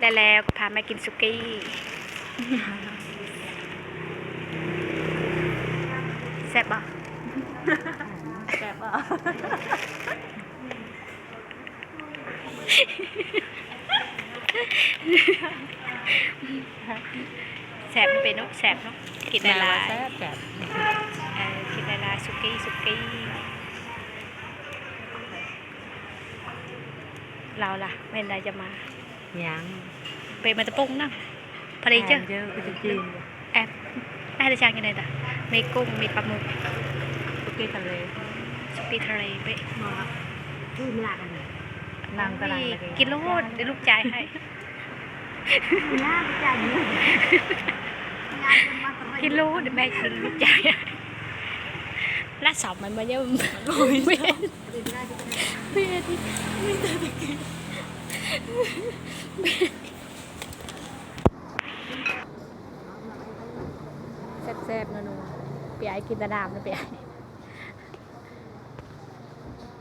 ได้แล้วก็พามากินสุกี้ แซ่บบ่แซ่บอะแซ่บมันเป็นเนกแซ่บเนาะกินได้หลายแซ่บแซ่บเออกินได้หลายสุกี้สุกี้เราล่ะเมื่อใดจะมา ยังไปมาตะปุ้งนั่งพอดีเจ้าเยอะก็จะกินแอบแม่จะชางกันเลยจ้ะมีกุ้งมีปลาหมึกสุกี้ทะเลสุกี้ทะเลไปมาคือหลักนางกำลังกินโลดเดี๋ยวลูกจ่ายให้หน้าไปจ่ายเงินกินโลดเดี๋ยวแม่จะลูกจ่ายให้ลาดสอบมันมาเยอะไม่เห็นไม่เห็นไม่เห็น แซ่บๆนะหนูพี่ไอ้กินตะดามนะปีไอ้